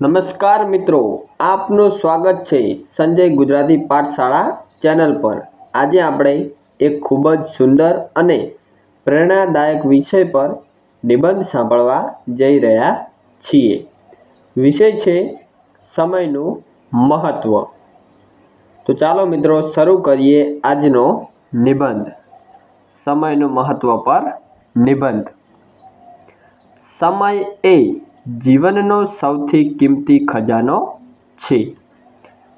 નમસ્કાર મિત્રો, આપનું સ્વાગત છે સંજય ગુજરાતી પાઠશાળા ચેનલ પર. આજે આપણે એક ખૂબ જ સુંદર અને પ્રેરણાદાયક વિષય પર નિબંધ સાંભળવા જઈ રહ્યા છીએ. વિષય છે સમયનું મહત્ત્વ તો ચાલો મિત્રો, શરૂ કરીએ આજનો નિબંધ. સમયનું મહત્ત્વ પર નિબંધ. સમય એ જીવનનો સૌથી કિંમતી ખજાનો છે.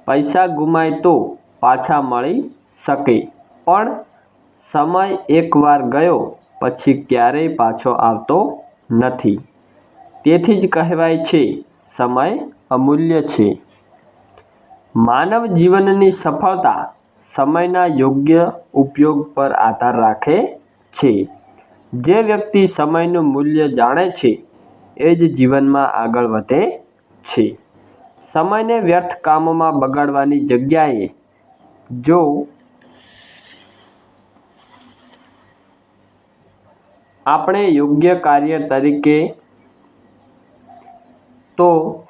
પૈસા ગુમાય તો પાછા મળી શકે, પણ સમય એકવાર ગયો પછી ક્યારેય પાછો આવતો નથી. તેથી જ કહેવાય છે, સમય અમૂલ્ય છે. માનવ જીવનની સફળતા સમયના યોગ્ય ઉપયોગ પર આધાર રાખે છે. જે વ્યક્તિ સમયનું મૂલ્ય જાણે છે એ જ જીવનમાં આગળ વધે છે. સમયને વ્યર્થ કામોમાં બગાડવાની જગ્યાએ જો આપણે યોગ્ય કાર્ય તરીકે તો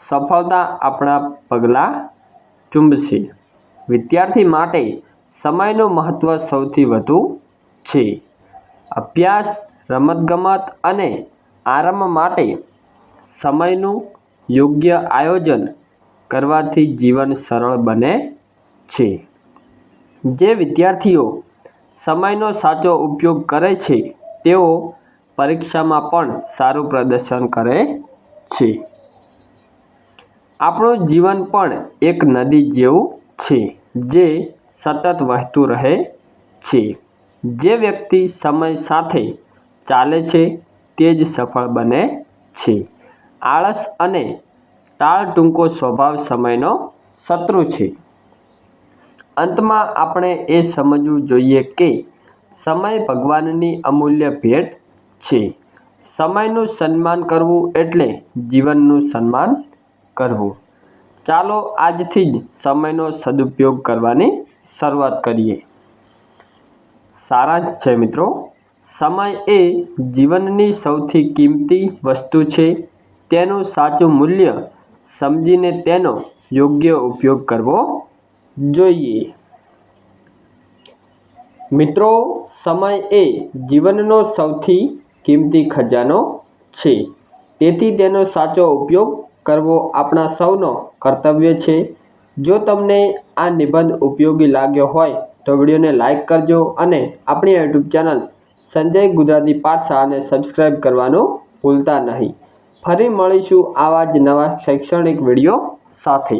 સફળતા આપણા પગલાં ચૂંબશે. વિદ્યાર્થી માટે સમયનું મહત્ત્વ સૌથી વધુ છે. અભ્યાસ, રમતગમત અને આરામ માટે સમયનું યોગ્ય આયોજન કરવાથી જીવન સરળ બને છે. જે વિદ્યાર્થીઓ સમયનો સાચો ઉપયોગ કરે છે, તેઓ પરીક્ષામાં પણ સારું પ્રદર્શન કરે છે. આપણું જીવન પણ એક નદી જેવું છે, જે સતત વહેતું રહે છે. જે વ્યક્તિ સમય સાથે ચાલે છે, તે જ સફળ બને છે. આળસ અને ટાળટૂંકો સ્વભાવ સમયનો શત્રુ છે. અંતમાં આપણે એ સમજવું જોઈએ કે સમય ભગવાનની અમૂલ્ય ભેટ છે. સમયનું સન્માન કરવું એટલે જીવનનું સન્માન કરવું. ચાલો આજથી જ સમયનો સદુપયોગ કરવાની શરૂઆત કરીએ. સારાંશ છે મિત્રો, સમય એ જીવનની સૌથી કિંમતી વસ્તુ છે. તેનું સાચું મૂલ્ય સમજીને તેનો યોગ્ય ઉપયોગ કરવો જોઈએ. મિત્રો, સમય એ જીવનનો સૌથી કિંમતી ખજાનો છે. તેથી તેનો સાચો ઉપયોગ કરવો આપણા સૌનો કર્તવ્ય છે. જો તમને આ નિબંધ ઉપયોગી લાગ્યો હોય તો વિડીયોને લાઇક કરજો અને આપણી યુટ્યુબ ચેનલ સંજય ગુજરાતી પાઠશાળાને સબસ્ક્રાઈબ કરવાનું ભૂલતા નહીં. ફરી મળીશું આવા જ નવા શૈક્ષણિક વીડિયો સાથે.